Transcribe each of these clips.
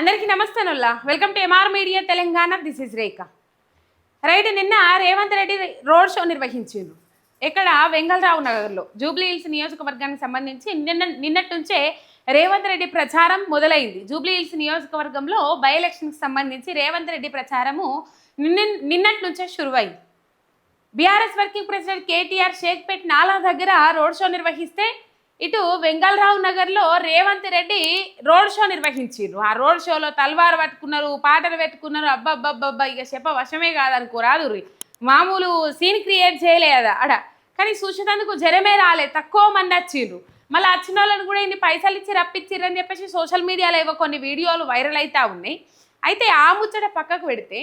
అందరికీ నమస్తే Nulla. Welcome to MR media Telangana this is Rekha right నిన్న రేవంత్ రెడ్డి రోడ్ షో నిర్వహించిండు. ఇక్కడ వెంగళరావు నగర్లో జూబ్లీ హిల్స్ నియోజకవర్గానికి సంబంధించి నిన్న నిన్నటి నుంచే రేవంత్ రెడ్డి ప్రచారం మొదలైంది. జూబ్లీ హిల్స్ నియోజకవర్గంలో బై ఎలక్షన్కి సంబంధించి రేవంత్ రెడ్డి ప్రచారము నిన్న నిన్నటి నుంచే షురువైంది BRS working president KTR Shaikpet నాలా దగ్గర రోడ్ షో నిర్వహిస్తే ఇటు వెంగళరావు నగర్లో రేవంత్ రెడ్డి రోడ్ షో నిర్వహించారు ఆ రోడ్ షోలో తల్వారు పట్టుకున్నారు పాటలు పెట్టుకున్నారు. అబ్బబ్బబ్బబ్బా ఇక చెప్ప వశమే కాదనుకో రాదు మామూలు సీన్ క్రియేట్ చేయలేదా అడ. కానీ చూసేందుకు జరమే రాలే తక్కువ మంది వచ్చిండ్రు. మళ్ళీ వచ్చిన వాళ్ళని కూడా ఇన్ని పైసలు ఇచ్చి రప్పించిర్రు అని చెప్పేసి సోషల్ మీడియాలో ఏవో కొన్ని వీడియోలు వైరల్ అవుతా ఉన్నాయి. అయితే ఆ ముచ్చట పక్కకు పెడితే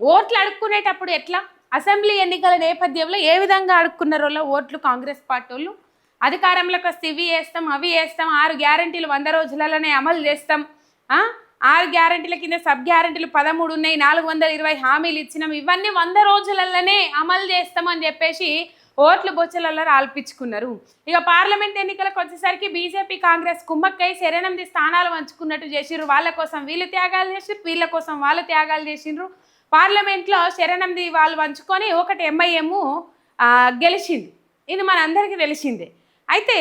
ఓట్లు అడుక్కునేటప్పుడు ఎట్లా? అసెంబ్లీ ఎన్నికల నేపథ్యంలో ఏ విధంగా అడుక్కున్నారో ఓట్లు కాంగ్రెస్ పార్టీ వాళ్ళు? అధికారంలోకి వస్తే ఇవి వేస్తాం అవి వేస్తాం ఆరు గ్యారంటీలు వంద రోజులలోనే అమలు చేస్తాం. ఆరు గ్యారంటీల కింద సబ్ గ్యారంటీలు పదమూడు ఉన్నాయి నాలుగు వందల ఇరవై హామీలు ఇచ్చినాం. ఇవన్నీ వంద రోజులలోనే అమలు చేస్తామని చెప్పేసి ఓట్లు బొచ్చలలో రాల్పించుకున్నారు. ఇక పార్లమెంట్ ఎన్నికలకు వచ్చేసరికి బీజేపీ కాంగ్రెస్ కుమ్మక్కై శరణంది స్థానాలు పంచుకున్నట్టు చేసిర్రు. వాళ్ళ కోసం వీళ్ళు త్యాగాలు చేసిర్రు వీళ్ళ కోసం వాళ్ళు త్యాగాలు చేసిండ్రు పార్లమెంట్లో శరణంది వాళ్ళు పంచుకొని ఒకటి ఎంఐఎం గెలిచింది. ఇది మనందరికీ తెలిసిందే. అయితే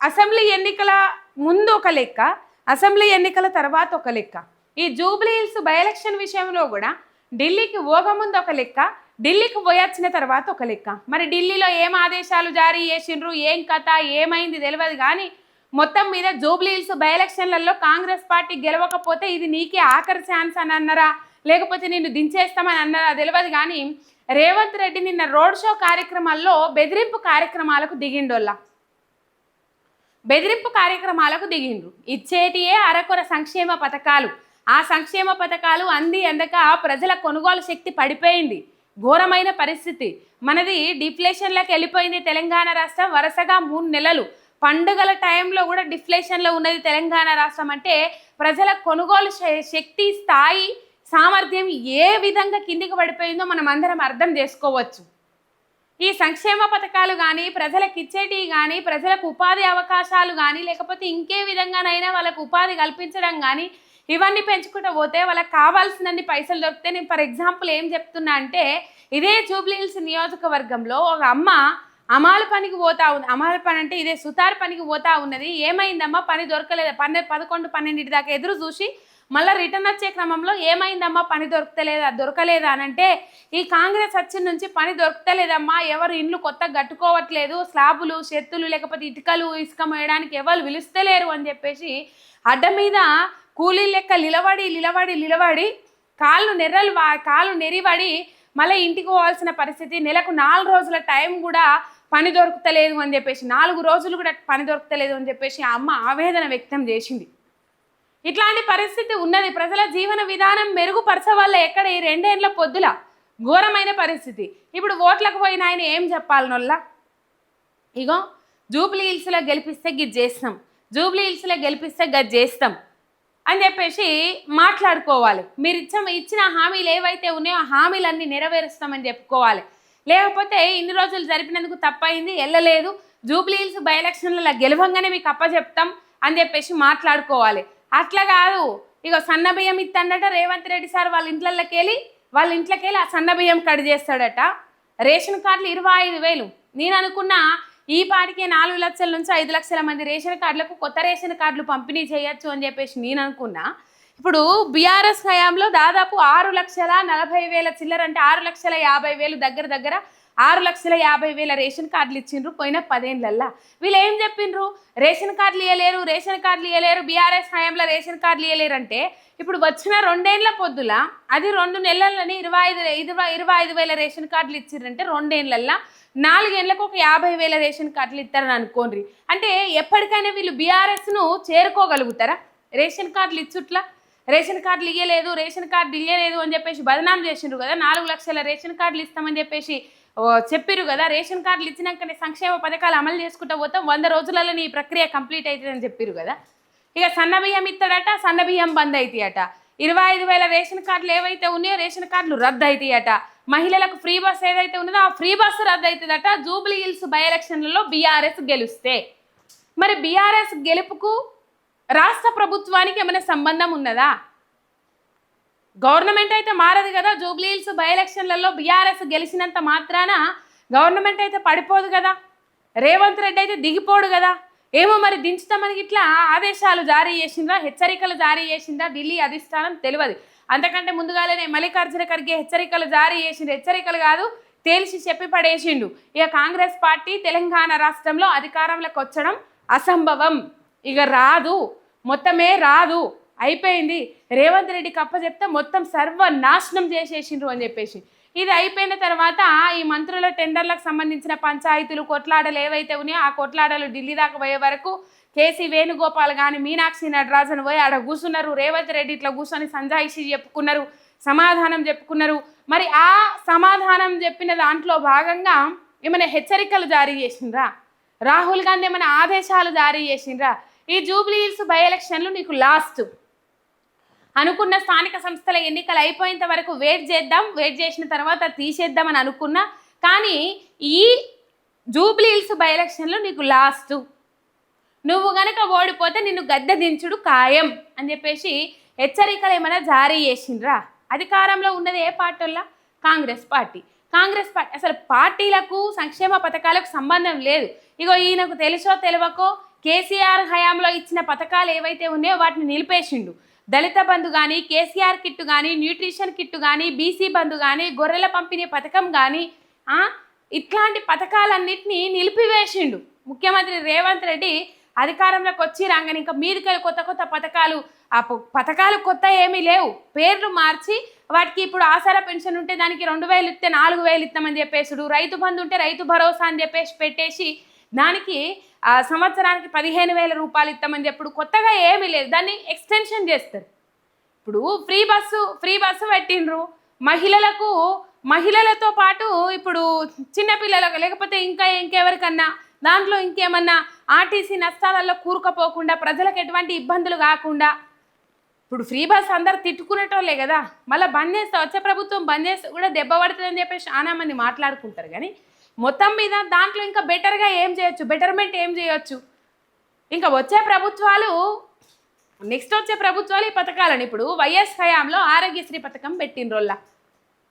అసెంబ్లీ ఎన్నికల ముందు ఒక లెక్క అసెంబ్లీ ఎన్నికల తర్వాత ఒక లెక్క. ఈ జూబ్లీ హిల్స్ బై ఎలక్షన్ విషయంలో కూడా ఢిల్లీకి పోకముందు ఒక లెక్క ఢిల్లీకి పోయొచ్చిన తర్వాత ఒక లెక్క. మరి ఢిల్లీలో ఏం ఆదేశాలు జారీ చేసిండ్రు ఏం కథ ఏమైంది తెలియదు కానీ మొత్తం మీద జూబ్లీ హిల్స్ బై ఎలక్షన్లలో కాంగ్రెస్ పార్టీ గెలవకపోతే ఇది నీకే ఆఖరి ఛాన్స్ అని అన్నారా? లేకపోతే నిన్ను దించేస్తామని అన్నారా? తెలియదు కానీ రేవంత్ రెడ్డి నిన్న రోడ్ షో కార్యక్రమాల్లో బెదిరింపు కార్యక్రమాలకు దిగిండోళ్ళ. బెదిరింపు కార్యక్రమాలకు దిగిండ్రు. ఇచ్చేటియే అరకొర సంక్షేమ పథకాలు. ఆ సంక్షేమ పథకాలు అంది అందక ప్రజల కొనుగోలు శక్తి పడిపోయింది. ఘోరమైన పరిస్థితి. మనది డిఫ్లేషన్లోకి వెళ్ళిపోయింది తెలంగాణ రాష్ట్రం వరుసగా మూడు నెలలు. పండుగల టైంలో కూడా డిఫ్లేషన్లో ఉన్నది తెలంగాణ రాష్ట్రం అంటే ప్రజల కొనుగోలు శక్తి స్థాయి సామర్థ్యం ఏ విధంగా కిందికి పడిపోయిందో మనం అందరం అర్థం చేసుకోవచ్చు. ఈ సంక్షేమ పథకాలు కానీ ప్రజలకు ఇచ్చేటివి కానీ ప్రజలకు ఉపాధి అవకాశాలు కానీ లేకపోతే ఇంకే విధంగానైనా వాళ్ళకు ఉపాధి కల్పించడం కానీ ఇవన్నీ పెంచుకుంటూ పోతే వాళ్ళకి కావాల్సినన్ని పైసలు దొరికితే నేను ఫర్ ఎగ్జాంపుల్ ఏం చెప్తున్నా అంటే ఇదే జూబ్లీహిల్స్ నియోజకవర్గంలో ఒక అమ్మ అమాల పనికి పోతా ఉంది అమాల పని అంటే ఇదే సుతార్ పనికి పోతా ఉన్నది. ఏమైందమ్మా? పని దొరకలేదు. పన్నె పదకొండు పన్నెండింటి దాకా ఎదురు చూసి మళ్ళీ రిటర్న్ వచ్చే క్రమంలో ఏమైందమ్మా? పని దొరకలేదా దొరకలేదా? అని అంటే ఈ కాంగ్రెస్ వచ్చిన నుంచి పని దొరకలేదమ్మా ఎవరు ఇండ్లు కొత్తగా కట్టుకోవట్లేదు. స్లాబులు చెత్తులు లేకపోతే ఇటుకలు ఇసుక వేయడానికి ఎవరు పిలుస్తలేరు అని చెప్పేసి అడ్డ మీద కూలీ లెక్క నిలబడి నిలబడి నిలబడి కాళ్ళు నెర్రలు కాళ్ళు నెరిబడి మళ్ళీ ఇంటికి పోవాల్సిన పరిస్థితి. నెలకు నాలుగు రోజుల టైం కూడా పని దొరుకుతలేదు అని చెప్పేసి నాలుగు రోజులు కూడా పని దొరుకుతలేదు అని చెప్పేసి ఆ అమ్మ ఆవేదన వ్యక్తం చేసింది. ఇట్లాంటి పరిస్థితి ఉన్నది. ప్రజల జీవన విధానం మెరుగుపరచవల్ల ఎక్కడ ఈ రెండేళ్ళ పొద్దుల ఘోరమైన పరిస్థితి. ఇప్పుడు ఓట్లకు పోయిన ఆయన ఏం చెప్పాలి నొల్లా? ఇగో జూబ్లీ హిల్స్లో గెలిపిస్తే గిది చేస్తాం. జూబ్లీ హిల్స్లో గెలిపిస్తే గది చేస్తాం. అని చెప్పేసి మాట్లాడుకోవాలి. మీరు ఇచ్చ ఇచ్చిన హామీలు ఏవైతే ఉన్నాయో ఆ హామీలన్నీ నెరవేరుస్తామని చెప్పుకోవాలి. లేకపోతే ఇన్ని రోజులు జరిపినందుకు తప్పైంది వెళ్ళలేదు జూబ్లీ హిల్స్ బై ఎలక్షన్లలో గెలవంగానే మీకు అప్పచెప్తాం అని చెప్పేసి మాట్లాడుకోవాలి. అట్లా కాదు. ఇక సన్న బియ్యం ఇత్తన్నట రేవంత్ రెడ్డి సార్ వాళ్ళ ఇంట్లోకి వెళ్ళి వాళ్ళ ఇంట్లోకి వెళ్ళి ఆ సన్న బియ్యం కట్ చేస్తాడట. రేషన్ కార్డులు ఇరవై ఐదు వేలు. నేను అనుకున్న ఈ పాటికి నాలుగు లక్షల నుంచి ఐదు లక్షల మంది రేషన్ కార్డులకు కొత్త రేషన్ కార్డులు పంపిణీ చేయొచ్చు అని చెప్పేసి నేను అనుకున్నా. ఇప్పుడు బీఆర్ఎస్ హయాంలో దాదాపు ఆరు లక్షల నలభై వేల చిల్లర అంటే ఆరు లక్షల యాభై వేలు దగ్గర దగ్గర ఆరు లక్షల యాభై వేల రేషన్ కార్డులు ఇచ్చిండ్రు పోయిన పదేళ్ళల్లా వీళ్ళు ఏం చెప్పిండ్రు రేషన్ కార్డులు ఇవ్వలేరు రేషన్ కార్డులు ఇవ్వలేరు బీఆర్ఎస్ హయాంలో రేషన్ కార్డులు ఇవ్వలేరు అంటే ఇప్పుడు వచ్చిన రెండేళ్ళ పొద్దుల అది రెండు నెలలని ఇరవై ఐదు ఇరవై ఇరవై ఐదు వేల రేషన్ కార్డులు ఇచ్చిర్రంటే రెండేళ్ళల్లా నాలుగేళ్ళకు ఒక యాభై వేల రేషన్ కార్డులు ఇస్తారని అనుకోండి అంటే ఎప్పటికైనా వీళ్ళు బీఆర్ఎస్ను చేరుకోగలుగుతారా రేషన్ కార్డులు ఇచ్చుట్లా రేషన్ కార్డులు ఇవ్వలేదు రేషన్ కార్డులు ఇవ్వలేదు అని చెప్పేసి బదనాం చేసిండ్రు కదా నాలుగు లక్షల రేషన్ కార్డులు ఇస్తామని చెప్పేసి ఓ, కదా రేషన్ కార్డులు ఇచ్చినాకనే సంక్షేమ పథకాలు అమలు చేసుకుంటూ పోతాం వంద రోజులలో ఈ ప్రక్రియ కంప్లీట్ అవుతుందని చెప్పిర్రు కదా. ఇక సన్న బియ్యం ఇస్తాడట సన్న బియ్యం బంద్ అవుతాయట ఇరవై ఐదు వేల రేషన్ కార్డులు ఏవైతే ఉన్నాయో రేషన్ కార్డులు రద్దు అవుతాయట మహిళలకు ఫ్రీ బస్ ఏదైతే ఉన్నదో ఆ ఫ్రీ బస్సు రద్దు అవుతుందట జూబ్లీ హిల్స్ బై ఎలక్షన్లలో బీఆర్ఎస్ గెలుస్తే. మరి బీఆర్ఎస్ గెలుపుకు రాష్ట్ర ప్రభుత్వానికి ఏమైనా సంబంధం ఉన్నదా? గవర్నమెంట్ అయితే మారదు కదా. జూబ్లీహిల్స్ బై ఎలక్షన్లలో బీఆర్ఎస్ గెలిచినంత మాత్రాన గవర్నమెంట్ అయితే పడిపోదు కదా. రేవంత్ రెడ్డి అయితే దిగిపోడు కదా. ఏమో మరి దించుతామని ఇట్లా ఆదేశాలు జారీ చేసిందా హెచ్చరికలు జారీ చేసిందా ఢిల్లీ అధిష్టానం తెలియదు. అంతకంటే ముందుగానే మల్లికార్జున ఖర్గే హెచ్చరికలు జారీ చేసింది హెచ్చరికలు కాదు తేల్చి చెప్పి పడేసిండు. ఇక కాంగ్రెస్ పార్టీ తెలంగాణ రాష్ట్రంలో అధికారంలోకి వచ్చడం అసంభవం. ఇక రాదు. మొత్తమే రాదు. అయిపోయింది. రేవంత్ రెడ్డికి అప్పచెప్తే మొత్తం సర్వనాశనం చేసేసిండ్రు అని చెప్పేసి. ఇది అయిపోయిన తర్వాత ఈ మంత్రుల టెండర్లకు సంబంధించిన పంచాయతీలు కొట్లాడలు ఏవైతే ఉన్నాయో ఆ కొట్లాడలు ఢిల్లీ దాకా పోయే వరకు కేసీ వేణుగోపాల్ కానీ మీనాక్షి నటరాజన్ పోయి ఆడ కూర్చున్నారు రేవంత్ రెడ్డి ఇట్లా కూర్చొని సంజాయిషి చెప్పుకున్నారు సమాధానం చెప్పుకున్నారు. మరి ఆ సమాధానం చెప్పిన దాంట్లో భాగంగా ఏమైనా హెచ్చరికలు జారీ చేసిండ్రా? రాహుల్ గాంధీ ఏమైనా ఆదేశాలు జారీ చేసిండ్రా? ఈ జూబ్లీ హిల్స్ బై ఎలక్షన్లు నీకు లాస్ట్. అనుకున్న స్థానిక సంస్థల ఎన్నికలు అయిపోయేంత వరకు వెయిట్ చేద్దాం వెయిట్ చేసిన తర్వాత తీసేద్దామని అనుకున్నా. కానీ ఈ జూబ్లీ హిల్స్ బై ఎలక్షన్లో నీకు లాస్ట్ నువ్వు గనక ఓడిపోతే నిన్ను గద్దె దించుడు ఖాయం అని చెప్పేసి హెచ్చరికలు ఏమైనా జారీ చేసిండ్రా? అధికారంలో ఉన్నది ఏ పార్టీల్లా కాంగ్రెస్ పార్టీ. కాంగ్రెస్ పార్టీ అసలు పార్టీలకు సంక్షేమ పథకాలకు సంబంధం లేదు. ఇగో ఈయనకు తెలుసో తెలియకో కేసీఆర్ హయాంలో ఇచ్చిన పథకాలు ఏవైతే ఉన్నాయో వాటిని నిలిపేసిండు. దళిత బంధు కానీ కేసీఆర్ కిట్టు కానీ న్యూట్రిషన్ కిట్టు కానీ బీసీ బంధు కానీ గొర్రెల పంపిణీ పథకం కానీ ఇట్లాంటి పథకాలన్నింటినీ నిలిపివేసిండు ముఖ్యమంత్రి రేవంత్ రెడ్డి. అధికారంలోకి వచ్చి రాగానే ఇంకా మీదికెళ్ళి కొత్త కొత్త పథకాలు ఆ పథకాలు కొత్త ఏమీ లేవు. పేర్లు మార్చి వాటికి ఇప్పుడు ఆసరా పెన్షన్ ఉంటే దానికి రెండు వేలు ఇస్తే నాలుగు వేలు ఇస్తామని చెప్పేసుడు. రైతు బంధు ఉంటే రైతు భరోసా అని చెప్పేసి పెట్టేసి దానికి సంవత్సరానికి పదిహేను వేల రూపాయలు ఇస్తామని చెప్పుడు కొత్తగా ఏమీ లేదు. దాన్ని ఎక్స్టెన్షన్ చేస్తారు. ఇప్పుడు ఫ్రీ బస్సు ఫ్రీ బస్సు పెట్టిండ్రు. మహిళలకు మహిళలతో పాటు ఇప్పుడు చిన్నపిల్లలకు లేకపోతే ఇంకా ఇంకెవరికన్నా దాంట్లో ఇంకేమన్నా ఆర్టీసీ నష్టాలలో కూరుకుపోకుండా ప్రజలకు ఎటువంటి ఇబ్బందులు కాకుండా ఇప్పుడు ఫ్రీ బస్ అందరు తిట్టుకునేటోళ్ళే కదా. మళ్ళీ బంద్ చేస్తే వచ్చే ప్రభుత్వం బంద్ చేస్తే కూడా దెబ్బ పడుతుందని చెప్పేసి చాలామంది మాట్లాడుకుంటారు. కానీ మొత్తం మీద దాంట్లో ఇంకా బెటర్గా ఏం చేయొచ్చు? బెటర్మెంట్ ఏం చేయొచ్చు? ఇంకా వచ్చే ప్రభుత్వాలు నెక్స్ట్ వచ్చే ప్రభుత్వాలు ఈ పథకాలను. ఇప్పుడు వైఎస్ హయాంలో ఆరోగ్యశ్రీ పథకం పెట్టిండ్రోళ్ళ.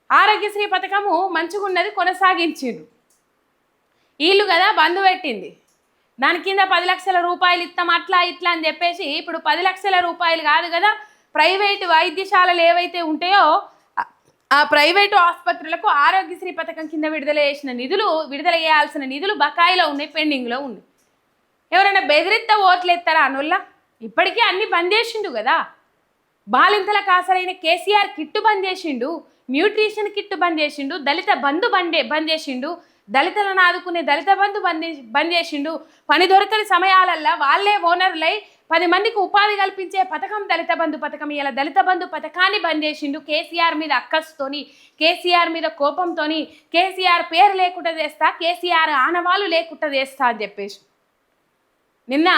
ఆరోగ్యశ్రీ పథకము మంచిగున్నది కొనసాగించిండ్రు. వీళ్ళు కదా బంధు పెట్టింది. దాని కింద పది లక్షల రూపాయలు ఇస్తాం అట్లా ఇట్లా అని చెప్పేసి ఇప్పుడు పది లక్షల రూపాయలు కాదు కదా ప్రైవేటు వైద్యశాలలు ఏవైతే ఉంటాయో ఆ- ప్రైవేటు ఆసుపత్రులకు ఆరోగ్యశ్రీ పథకం కింద విడుదల చేసిన నిధులు విడుదల చేయాల్సిన నిధులు బకాయిలో ఉన్నాయి పెండింగ్లో ఉన్నాయి ఎవరైనా బెదిరిత్త ఓట్లు ఎత్తారా అనుల్లా? ఇప్పటికీ అన్ని బంద్ చేసిండు కదా. బాలింతల కాసరైన కేసీఆర్ కిట్టు బంద్ చేసిండు న్యూట్రిషన్ కిట్టు బంద్ చేసిండు దళిత బంధు బండే బంద్ చేసిండు దళితులను ఆదుకునే దళిత బంధు బంద్ బంద్ చేసిండు. పని దొరకని సమయాలల్లో వాళ్ళే ఓనర్లై పది మందికి ఉపాధి కల్పించే పథకం దళిత బంధు పథకం. ఇలా దళిత బంధు పథకాన్ని బంద్ చేసిండు కేసీఆర్ మీద అక్కస్తోని కేసీఆర్ మీద కోపంతోని కేసీఆర్ పేరు లేకుండా చేస్తా కేసీఆర్ ఆనవాళ్ళు లేకుండా చేస్తా అని చెప్పేసి. నిన్న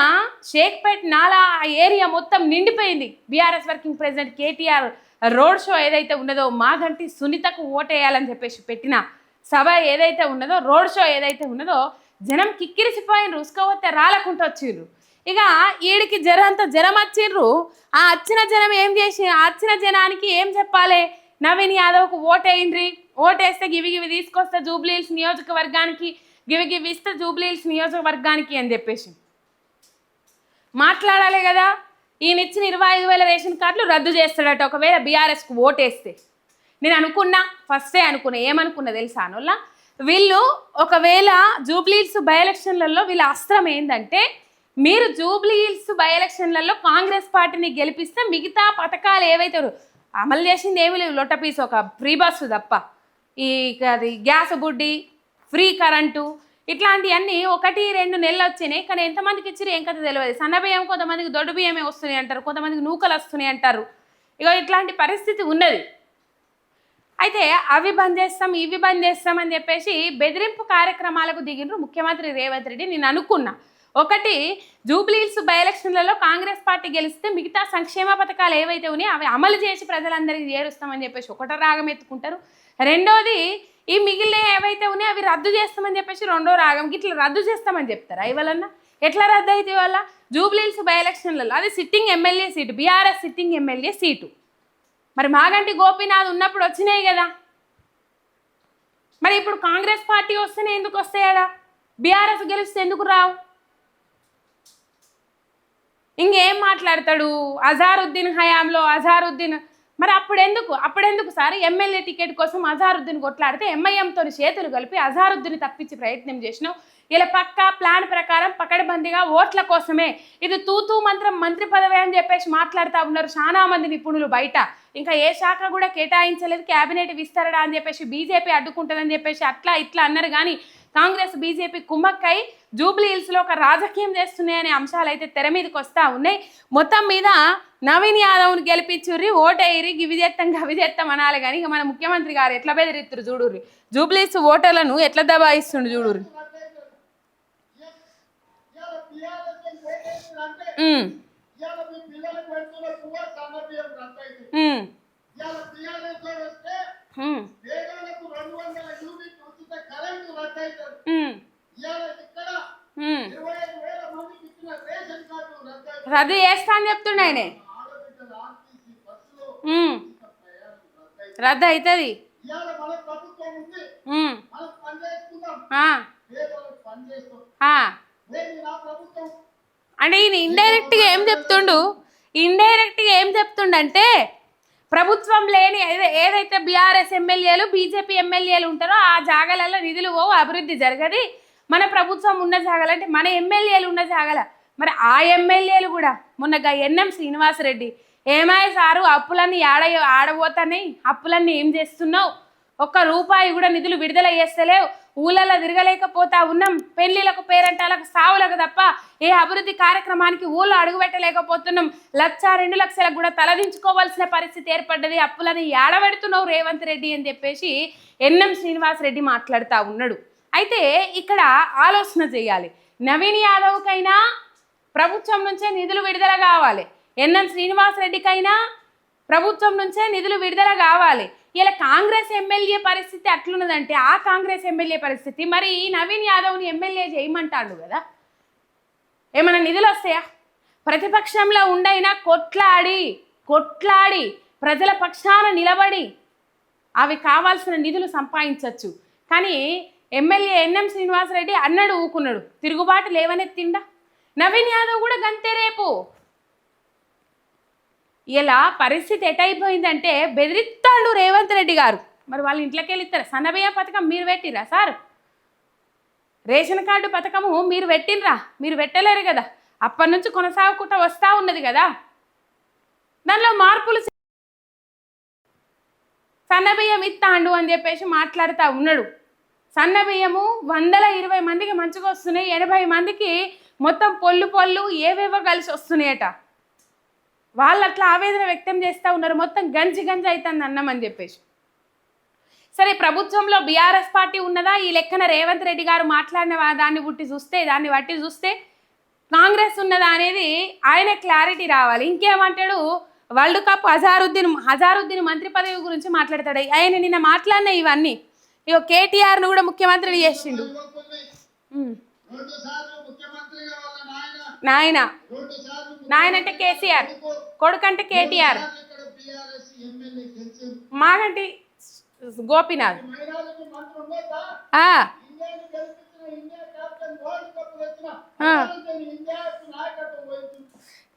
షేక్పేట్ నాలా ఆ ఏరియా మొత్తం నిండిపోయింది. BRS working president KTR road show ఏదైతే ఉన్నదో మాగంటి సునీతకు ఓటేయాలని చెప్పేసి పెట్టిన సభ ఏదైతే ఉన్నదో రోడ్ షో ఏదైతే ఉన్నదో జనం కిక్కిరిసిపోయిన రుసుకోవతే రాలకుంటూ వచ్చిండ్రు ఇక ఈడికి జ్వరం అంత జ్వరం వచ్చిర్రు. ఆ వచ్చిన జనం ఏం చేసి ఆ వచ్చిన జనానికి ఏం చెప్పాలి? నవీన్ యాదవ్కు ఓటేయండ్రి. ఓటేస్తే గివి గివి తీసుకొస్తే జూబ్లీహిల్స్ నియోజకవర్గానికి గివి గివి ఇస్తే జూబ్లీహిల్స్ నియోజకవర్గానికి అని చెప్పేసి. మాట్లాడాలి కదా. ఈయన ఇచ్చిన ఇరవై ఐదు వేల రేషన్ కార్డులు రద్దు చేస్తాడట. ఒకవేళ బీఆర్ఎస్కు ఓటేస్తే. నేను అనుకున్నా ఫస్టే అనుకున్నా. ఏమనుకున్నా తెలుసా అనుల్లా? వీళ్ళు ఒకవేళ జూబ్లీహిల్స్ బై ఎలక్షన్లలో వీళ్ళ అస్త్రం ఏంటంటే మీరు జూబ్లీహిల్స్ బై ఎలక్షన్లలో కాంగ్రెస్ పార్టీని గెలిపిస్తే మిగతా పథకాలు ఏవైతే అమలు చేసింది ఏమీ లేవు. లొట్టపీస్ ఒక ఫ్రీ బస్సు తప్ప. ఈ అది గ్యాస్ బుడ్డి ఫ్రీ కరెంటు ఇట్లాంటివన్నీ ఒకటి రెండు నెలలు వచ్చినాయి. కానీ ఎంతమందికి ఇచ్చిరు ఏం కథ తెలియదు. సన్న బియ్యం కొంతమందికి దొడ్డు బియ్యమే వస్తున్నాయి అంటారు. కొంతమందికి నూకలు వస్తున్నాయి అంటారు. ఇక ఇట్లాంటి పరిస్థితి ఉన్నది. అయితే అవి బంద్ చేస్తాం ఇవి బంద్ చేస్తాం అని చెప్పేసి బెదిరింపు కార్యక్రమాలకు దిగినరు ముఖ్యమంత్రి రేవంత్ రెడ్డి. నేను అనుకున్నా. ఒకటి జూబ్లీహిల్స్ బై ఎలక్షన్లలో కాంగ్రెస్ పార్టీ గెలిస్తే మిగతా సంక్షేమ పథకాలు ఏవైతే ఉన్నాయో అవి అమలు చేసి ప్రజలందరికీ చేరుస్తామని చెప్పేసి ఒకటో రాగం ఎత్తుకుంటారు. రెండోది ఈ మిగిలిన ఏవైతే ఉన్నాయో అవి రద్దు చేస్తామని చెప్పేసి రెండో రాగం ఇట్లా రద్దు చేస్తామని చెప్తారా ఇవాళన్నా? ఎట్లా రద్దు అయితే వల్ల జూబ్లీల్స్ బై ఎలక్షన్లలో అది sitting MLA seat BRS sitting MLA seat. మరి మాగంటి గోపీనాథ్ ఉన్నప్పుడు వచ్చినాయి కదా. మరి ఇప్పుడు కాంగ్రెస్ పార్టీ వస్తేనే ఎందుకు వస్తాయడా బీఆర్ఎస్ గెలిస్తే ఎందుకు రావు? ఇంకేం మాట్లాడతాడు? అజారుద్దీన్ హయాంలో అజారుద్దీన్ మరి అప్పుడెందుకు? అప్పుడెందుకు సార్? ఎమ్మెల్యే టికెట్ కోసం అజారుద్దీన్ కొట్లాడితే ఎంఐఎంతో చేతులు కలిపి అజారుద్దీన్ తప్పించి ప్రయత్నం చేసినావు. ఇలా పక్కా ప్లాన్ ప్రకారం పకడబందీగా ఓట్ల కోసమే ఇది తూతూ మంత్రం మంత్రి పదవి అని చెప్పేసి మాట్లాడుతూ ఉన్నారు చాలా మంది నిపుణులు బయట. ఇంకా ఏ శాఖ కూడా కేటాయించలేదు క్యాబినెట్ విస్తరడా అని చెప్పేసి బీజేపీ అడ్డుకుంటుందని చెప్పేసి అట్లా ఇట్లా అన్నారు. కానీ కాంగ్రెస్ బీజేపీ కుమ్మక్కై జూబ్లీ హిల్స్లో ఒక రాజకీయం చేస్తున్నాయనే అంశాలు అయితే తెర మీదకి వస్తూ ఉన్నాయి. మొత్తం మీద నవీన్ యాదవ్ని గెలిపించుర్రి ఓటేయిరి ఇవి చేస్తాం అవి చేస్తాం అనాలి కానీ ఇక మన ముఖ్యమంత్రి గారు ఎట్లా బెదిరిస్తారు చూడుర్రి? జూబ్లీస్ ఓటర్లను ఎట్లా దబాయిస్తుండు చూడుర్రి ఇవాళ టీఆర్ఎస్ ఓటేసింది అంటే ఉమ్, ఇవాళ మీ పిల్లలకు పెడుతున్న పువ్వు సన్నబియ్యం రద్దయింది ఉమ్, ఇవాళ టీఆర్ఎస్లో వస్తే ఉమ్, పేదలకు రెండు వందల యూనిట్ ఉచిత కరెంటు రద్దయితుంది ఉమ్, ఇవాళ ఇక్కడ ఉమ్. ఇరవై ఐదు వేల మందికి ఇచ్చిన రేషన్ కార్డు రద్దయితుంది రద్దు చేస్తా అని చెప్తుండే ఆయన. రద్దు అవుతుంది. నేను అంటే ఈయన ఇండైరెక్ట్గా ఏం చెప్తుండు? ఇండైరెక్ట్గా ఏం చెప్తుండంటే ప్రభుత్వం లేని ఏదైతే బీఆర్ఎస్ ఎమ్మెల్యేలు బీజేపీ ఎమ్మెల్యేలు ఉంటారో ఆ జాగాలలో నిధులు ఓ అభివృద్ధి జరగది. మన ప్రభుత్వం ఉన్న జాగాలంటే మన ఎమ్మెల్యేలు ఉన్న జాగాల మరి ఆ ఎమ్మెల్యేలు కూడా మొన్న ఎన్ఎం శ్రీనివాసరెడ్డి ఏమాయ సారు అప్పులన్నీ ఆడ ఆడబోతానే అప్పులన్నీ ఏం చేస్తున్నావు? ఒక్క రూపాయి కూడా నిధులు విడుదల చేస్తలేవు ఊళ్ళల్లో తిరగలేకపోతా ఉన్నాం పెళ్ళిలకు పేరంటాలకు సావులకు తప్ప ఏ అభివృద్ధి కార్యక్రమానికి ఊళ్ళో అడుగుపెట్టలేకపోతున్నాం లక్ష రెండు లక్షలకు కూడా తలదించుకోవాల్సిన పరిస్థితి ఏర్పడ్డది అప్పులని ఏడబెడుతున్నావు రేవంత్ రెడ్డి అని చెప్పేసి ఎన్ఎం శ్రీనివాస్ రెడ్డి మాట్లాడుతూ ఉన్నాడు. అయితే ఇక్కడ ఆలోచన చేయాలి. నవీన్ యాదవ్కైనా ప్రభుత్వం నుంచే నిధులు విడుదల కావాలి. ఎన్ఎం శ్రీనివాస్ రెడ్డికైనా ప్రభుత్వం నుంచే నిధులు విడుదల కావాలి. ఇలా కాంగ్రెస్ ఎమ్మెల్యే పరిస్థితి అట్లున్నదంటే ఆ కాంగ్రెస్ ఎమ్మెల్యే పరిస్థితి మరి ఈ నవీన్ యాదవ్ని ఎమ్మెల్యే చేయమంటాడు కదా? ఏమైనా నిధులు వస్తాయా? ప్రతిపక్షంలో ఉండైనా కొట్లాడి కొట్లాడి ప్రజల పక్షాన నిలబడి అవి కావాల్సిన నిధులు సంపాదించవచ్చు కానీ ఎమ్మెల్యే ఎన్ఎం శ్రీనివాసరెడ్డి అన్నాడు ఊకున్నాడు. తిరుగుబాటు లేవనెత్తిండా? నవీన్ యాదవ్ కూడా గంతే రేపు. ఇలా పరిస్థితి ఎటైపోయిందంటే బెదిరిస్తాడు రేవంత్ రెడ్డి గారు. మరి వాళ్ళ ఇంట్లోకి వెళ్ళిస్తారు సన్నబయ్య పథకం మీరు పెట్టిరా సార్? రేషన్ కార్డు పథకము మీరు పెట్టినరా మీరు పెట్టలేరు కదా. అప్పటి నుంచి కొనసాగుకుంటూ వస్తూ ఉన్నది కదా. దానిలో మార్పులు సన్నబియ్యం ఇస్తాండు అని చెప్పేసి మాట్లాడుతూ ఉన్నాడు. సన్నబియ్యము వందల ఇరవై మందికి మంచిగా వస్తున్నాయి ఎనభై మందికి మొత్తం పొల్లు పొల్లు ఏవేవో కలిసి వస్తున్నాయట. వాళ్ళు అట్లా ఆవేదన వ్యక్తం చేస్తూ ఉన్నారు. మొత్తం గంజి గంజి అవుతుంది అన్నం అని చెప్పేసి. సరే ప్రభుత్వంలో బీఆర్ఎస్ పార్టీ ఉన్నదా? ఈ లెక్కన రేవంత్ రెడ్డి గారు మాట్లాడిన దాన్ని బుట్టి చూస్తే దాన్ని బట్టి చూస్తే కాంగ్రెస్ ఉన్నదా అనేది ఆయన క్లారిటీ రావాలి. ఇంకేమంటాడు? వరల్డ్ కప్ హజారుద్దీన్ హజారుద్దీన్ మంత్రి పదవి గురించి మాట్లాడతాడు. ఆయన నిన్న మాట్లాడిన ఇవన్నీ. ఇక కేటీఆర్ను కూడా ముఖ్యమంత్రిని చేసిండు. నాయన. నాయన అంటే కేసీఆర్. కొడుకంటే కేటీఆర్. మాగంటి గోపినాథ్.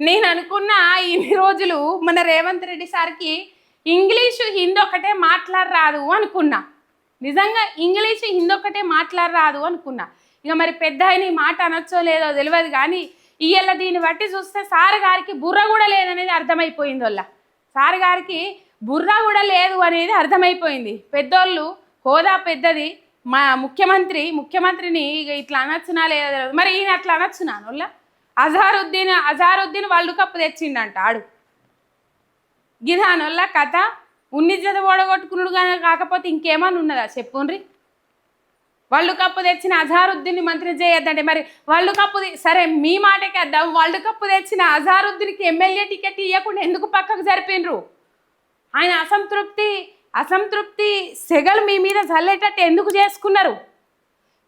నేను అనుకున్న ఇన్ని రోజులు మన రేవంత్ రెడ్డి సార్కి ఇంగ్లీషు హిందీ ఒకటే మాట్లాడరాదు అనుకున్నా. నిజంగా ఇంగ్లీషు హిందీ ఒకటే మాట్లాడరాదు అనుకున్నా. ఇక మరి పెద్ద ఆయన ఈ మాట అనొచ్చో లేదో తెలియదు కానీ ఇవాళ దీన్ని బట్టి చూస్తే సార్ గారికి బుర్ర కూడా లేదనేది అర్థమైపోయింది వాళ్ళ సార్ గారికి బుర్ర కూడా లేదు అనేది అర్థమైపోయింది. పెద్దోళ్ళు హోదా పెద్దది మా ముఖ్యమంత్రి ముఖ్యమంత్రిని ఇక ఇట్లా అనొచ్చునా లేదా తెలియదు. మరి ఈయన అట్లా అనొచ్చునా వాళ్ళ అజారుద్దీన్ అజారుద్దీన్ వరల్డ్ కప్ తెచ్చిండంట ఆడు. గిదానొల్ల కథ? ఉన్ని జత ఓడగొట్టుకున్నాడు కానీ కాకపోతే ఇంకేమన్నా ఉన్నదా? చెప్పుండ్రి. వరల్డ్ కప్ తెచ్చిన అజారుద్దీన్ని మంత్రి చేయొద్దంటే మరి వరల్డ్ కప్ సరే మీ మాటకి వద్దాం వరల్డ్ కప్ తెచ్చిన అజారుద్దీన్కి ఎమ్మెల్యే టికెట్ ఇవ్వకుండా ఎందుకు పక్కకు జరిపిండ్రు ఆయన అసంతృప్తి అసంతృప్తి సెగలు మీ మీద చల్లేటట్టు ఎందుకు చేసుకున్నారు?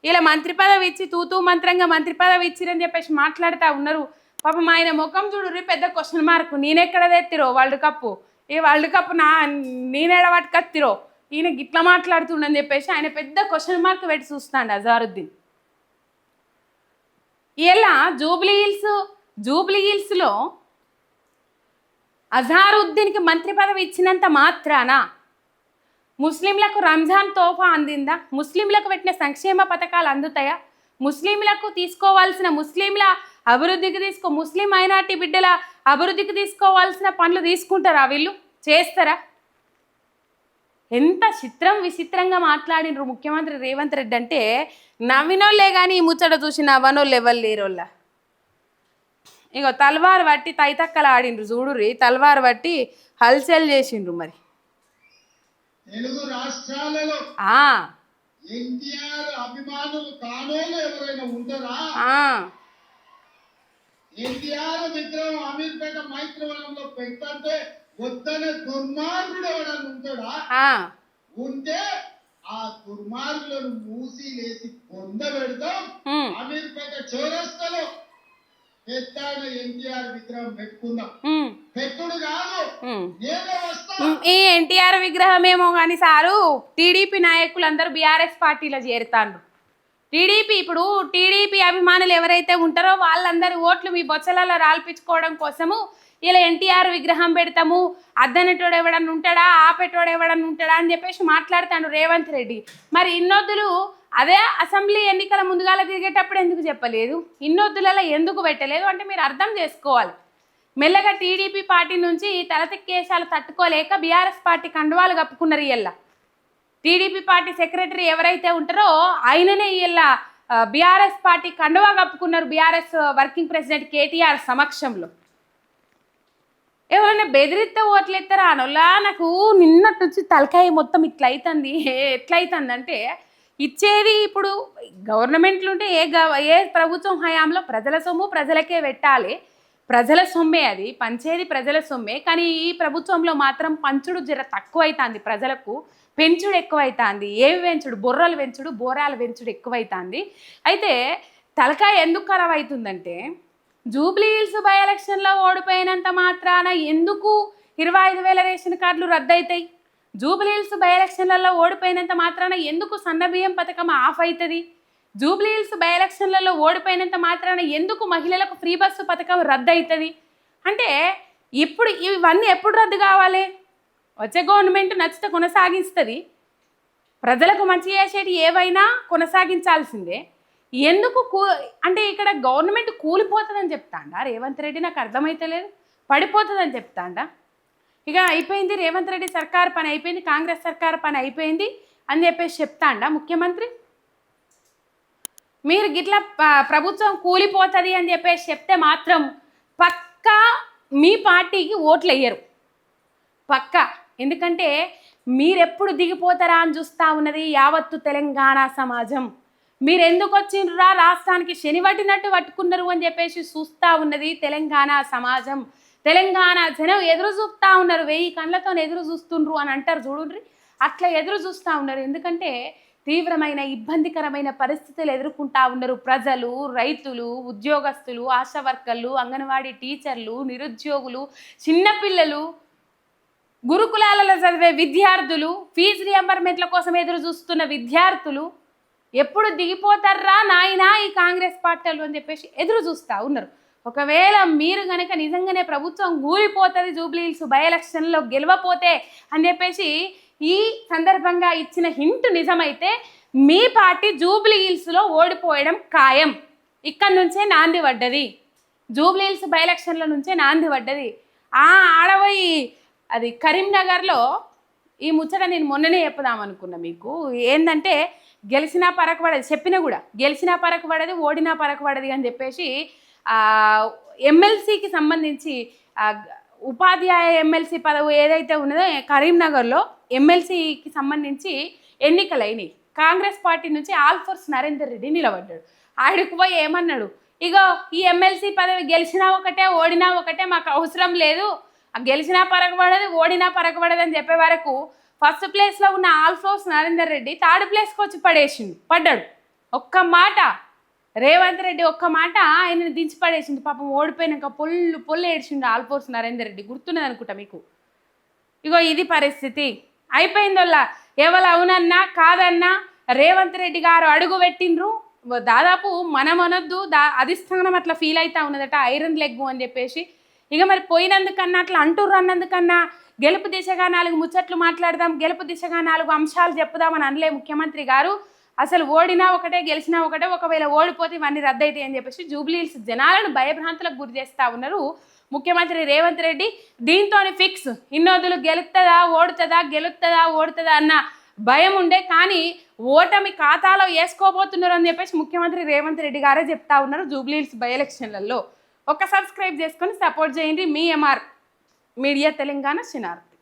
ఇలా మంత్రి పదవి ఇచ్చి తూతూ మంత్రంగా మంత్రి పదవి ఇచ్చిరని చెప్పేసి మాట్లాడుతూ ఉన్నారు. పాపం ఆయన ముఖం చూడు పెద్ద క్వశ్చన్ మార్క్ నేనెక్కడ తెత్తిరో వరల్డ్ కప్ ఈ వరల్డ్ కప్ నా నేనేడ పట్టుకత్తిరో? ఈయన గిట్లా మాట్లాడుతుండని చెప్పేసి ఆయన పెద్ద క్వశ్చన్ మార్క్ పెట్టి చూస్తాడు అజారుద్దీన్. ఇలా జూబ్లీ హిల్స్ జూబ్లీ హిల్స్లో అజారుద్దీన్కి మంత్రి పదవి ఇచ్చినంత మాత్రాన? ముస్లింలకు రంజాన్ తోఫా అందిందా? ముస్లింలకు పెట్టిన సంక్షేమ పథకాలు అందుతాయా? ముస్లింలకు తీసుకోవాల్సిన ముస్లింల అభివృద్ధికి తీసుకో ముస్లిం మైనార్టీ బిడ్డల అభివృద్ధికి తీసుకోవాల్సిన పనులు తీసుకుంటారా వీళ్ళు? చేస్తారా? ఎంత చిత్రం విచిత్రంగా మాట్లాడినరు ముఖ్యమంత్రి రేవంత్ రెడ్డి అంటే నవ్వినోళ్ళే కానీ ఈ ముచ్చట చూసి నవ్వనోళ్ళు ఎవరు లేరోళ్ళ? ఇగో తల్వార్ పట్టి తైతక్కలు ఆడిండ్రు చూడుర్రి తల్వార్ పట్టి హల్చల్ చేసిండ్రు మరి. ఎన్టీఆర్ విగ్రహం అమీర్పేట మైత్రివనంలో వద్దనే దుర్మార్గుడు ఎవడన్నా ఉంటాడా? ఆ, ఉంటే ఆ దుర్మార్గులను మూసి లేసి పొంద పెడతాం అమీర్పేట చౌరస్తలో ఎన్టీఆర్ విగ్రహం పెట్టుకుందాం. పెట్టుడు కాదు. నేనే ఈ ఎన్టీఆర్ విగ్రహం ఏమో కానీ సారు టీడీపీ నాయకులందరూ బీఆర్ఎస్ పార్టీలో చేరుతాండ్రు. టీడీపీ ఇప్పుడు టీడీపీ అభిమానులు ఎవరైతే ఉంటారో వాళ్ళందరి ఓట్లు మీ బొచ్చలలో రాల్పించుకోవడం కోసము ఇలా ఎన్టీఆర్ విగ్రహం పెడతాము అద్దనటోడు ఎవడన్నా ఉంటాడా ఆపేటోడు ఎవడన్నా ఉంటాడా అని చెప్పేసి మాట్లాడతాడు రేవంత్ రెడ్డి. మరి ఇన్నొద్దులు అదే అసెంబ్లీ ఎన్నికల ముందుగాల తిరిగేటప్పుడు ఎందుకు చెప్పలేదు? ఇన్నొద్దులలో ఎందుకు పెట్టలేదు? అంటే మీరు అర్థం చేసుకోవాలి. మెల్లగా టీడీపీ పార్టీ నుంచి తలతిక్కేశాలు తట్టుకోలేక బీఆర్ఎస్ పార్టీ కండువాలు కప్పుకున్నారు ఇయ్యల్లా టీడీపీ పార్టీ సెక్రటరీ ఎవరైతే ఉంటారో ఆయననే ఇలా బీఆర్ఎస్ పార్టీ కండువా కప్పుకున్నారు బీఆర్ఎస్ వర్కింగ్ ప్రెసిడెంట్ కేటీఆర్ సమక్షంలో. ఎవరైనా బెదిరిస్తే ఓట్లు ఎత్తారా అనోలా నాకు నిన్నటి నుంచి తలకాయ మొత్తం ఇట్లా అవుతుంది ఎట్లా అవుతుంది అంటే ఇచ్చేది ఇప్పుడు గవర్నమెంట్లు ఉంటే ఏ గవ ఏ ప్రభుత్వం హయాంలో ప్రజల సొమ్ము ప్రజలకే పెట్టాలి. ప్రజల సొమ్మే అది పంచేది ప్రజల సొమ్మే. కానీ ఈ ప్రభుత్వంలో మాత్రం పంచుడు జర తక్కువ ప్రజలకు. పెంచుడు ఎక్కువైతుంది. ఏవి పెంచుడు? బొర్రలు పెంచుడు బోరాలు పెంచుడు ఎక్కువైతుంది. అయితే తలకాయ ఎందుకు ఖరాబ్ అవుతుందంటే జూబ్లీ హిల్స్ బై ఎలక్షన్లో ఓడిపోయినంత మాత్రాన ఎందుకు ఇరవై ఐదు వేల రేషన్ కార్డులు రద్దయితాయి? జూబ్లీ హిల్స్ బై ఎలక్షన్లలో ఓడిపోయినంత మాత్రాన ఎందుకు సన్నబియ్యం పథకం ఆఫ్ అవుతుంది జూబ్లీ హిల్స్ బై ఎలక్షన్లలో ఓడిపోయినంత మాత్రాన ఎందుకు మహిళలకు ఫ్రీ బస్సు పథకం రద్దు అవుతుంది అంటే ఇప్పుడు ఇవన్నీ ఎప్పుడు రద్దు కావాలి? వచ్చే గవర్నమెంట్ నచ్చితే కొనసాగిస్తుంది. ప్రజలకు మంచి చేసేటి ఏవైనా కొనసాగించాల్సిందే. ఎందుకు కూ అంటే ఇక్కడ గవర్నమెంట్ కూలిపోతుందని చెప్తాండా? రేవంత్ రెడ్డి నాకు అర్థమైతలేదు పడిపోతుందని చెప్తాండా? ఇక అయిపోయింది రేవంత్ రెడ్డి సర్కార్ పని అయిపోయింది కాంగ్రెస్ సర్కార్ పని అయిపోయింది అని చెప్పేసి చెప్తాండా ముఖ్యమంత్రి? మీరు గిట్లా ప్రభుత్వం కూలిపోతుంది అని చెప్పేసి చెప్తే మాత్రం పక్కా మీ పార్టీకి ఓట్లు వేయరు పక్కా. ఎందుకంటే మీరెప్పుడు దిగిపోతారా అని చూస్తా ఉన్నది యావత్తు తెలంగాణ సమాజం. మీరు ఎందుకు వచ్చిండ్రా రాష్ట్రానికి శని పట్టినట్టు పట్టుకున్నారు అని చెప్పేసి చూస్తూ ఉన్నది తెలంగాణ సమాజం. తెలంగాణ జనం ఎదురు చూస్తా ఉన్నారు. వెయ్యి కళ్ళతో ఎదురు చూస్తుండ్రు అని అంటారు చూడండి అట్లా ఎదురు చూస్తూ ఉన్నారు. ఎందుకంటే తీవ్రమైన ఇబ్బందికరమైన పరిస్థితులు ఎదుర్కొంటా ఉన్నారు ప్రజలు రైతులు ఉద్యోగస్తులు ఆశా వర్కర్లు అంగన్వాడీ టీచర్లు నిరుద్యోగులు చిన్నపిల్లలు గురుకులాలలో చదివే విద్యార్థులు ఫీజు రియంబర్మెంట్ల కోసం ఎదురు చూస్తున్న విద్యార్థులు ఎప్పుడు దిగిపోతారా నాయనా ఈ కాంగ్రెస్ పార్టీలు అని చెప్పేసి ఎదురు చూస్తూ ఉన్నారు. ఒకవేళ మీరు కనుక నిజంగానే ప్రభుత్వం కూలిపోతుంది జూబ్లీ హిల్స్ బై ఎలక్షన్లో గెలవపోతే అని చెప్పేసి ఈ సందర్భంగా ఇచ్చిన హింట్ నిజమైతే మీ పార్టీ జూబ్లీ హిల్స్లో ఓడిపోయడం ఖాయం. ఇక్కడ నుంచే నాంది పడ్డది. జూబ్లీ హిల్స్ బై ఎలక్షన్ల నుంచే నాంది పడ్డది. ఆ ఆడవయి అది కరీంనగర్లో ఈ ముచ్చట నేను మొన్ననే చెప్పుదాం అనుకున్నా మీకు. ఏంటంటే గెలిచినా పరకు పడదు చెప్పినా కూడా గెలిచినా పరకు పడదు ఓడినా పరకు పడదు అని చెప్పేసి ఎమ్మెల్సీకి సంబంధించి ఉపాధ్యాయ ఎమ్మెల్సీ పదవి ఏదైతే ఉన్నదో కరీంనగర్లో ఎమ్మెల్సీకి సంబంధించి ఎన్నికలైనవి కాంగ్రెస్ పార్టీ నుంచి ఆల్ఫోర్స్ నరేందర్ రెడ్డి నిలబడ్డాడు. ఆయనకు పోయి ఏమన్నాడు? ఇగో ఈ ఎమ్మెల్సీ పదవి గెలిచినా ఒకటే ఓడినా ఒకటే మాకు అవసరం లేదు. గెలిచినా పరగబడదు ఓడినా పరగబడదు అని చెప్పే వరకు ఫస్ట్ ప్లేస్లో ఉన్న ఆల్ఫోర్స్ నరేందర్ రెడ్డి థర్డ్ ప్లేస్కి వచ్చి పడేసిండు పడ్డాడు. ఒక్క మాట రేవంత్ రెడ్డి ఒక్క మాట ఆయనని దించి పడేసింది పాపం ఓడిపోయినాక పొల్లు పొల్లు ఏడ్చిండు ఆల్ఫోర్స్ నరేందర్ రెడ్డి. గుర్తున్నది అనుకుంటా మీకు? ఇగో ఇది పరిస్థితి. అయిపోయిందల్లా. ఎవరు అవునన్నా కాదన్నా రేవంత్ రెడ్డి గారు అడుగు పెట్టిండ్రు. దాదాపు మనం అనొద్దు దా అధిష్టానం అట్లా ఫీల్ అవుతా ఉన్నదట ఐరన్ లెగ్ అని చెప్పేసి. ఇక మరి పోయినందుకన్నా అట్లా అంటుర్రు అన్నందుకన్నా గెలుపు దిశగా నాలుగు ముచ్చట్లు మాట్లాడదాం గెలుపు దిశగా నాలుగు అంశాలు చెప్పుదామని అనలే ముఖ్యమంత్రి గారు. అసలు ఓడినా ఒకటే గెలిచినా ఒకటే ఒకవేళ ఓడిపోతే ఇవన్నీ రద్దయితాయి అని చెప్పేసి జూబ్లీహిల్స్ జనాలను భయభ్రాంతులకు గురి చేస్తూ ఉన్నారు ముఖ్యమంత్రి రేవంత్ రెడ్డి. దీంతో ఫిక్స్ ఇన్నోదులు గెలుతుందా ఓడుతుందా గెలుతుందా ఓడుతుందా అన్న భయం ఉండే కానీ ఓటమి ఖాతాలో వేసుకోబోతున్నారు అని చెప్పేసి ముఖ్యమంత్రి రేవంత్ రెడ్డి గారే చెప్తా ఉన్నారు జూబ్లీహిల్స్ బై ఎలక్షన్లలో. ఒక సబ్స్క్రైబ్ చేసుకొని సపోర్ట్ చేయండి మీ ఎంఆర్. మీడియా తెలంగాణ శనార్థి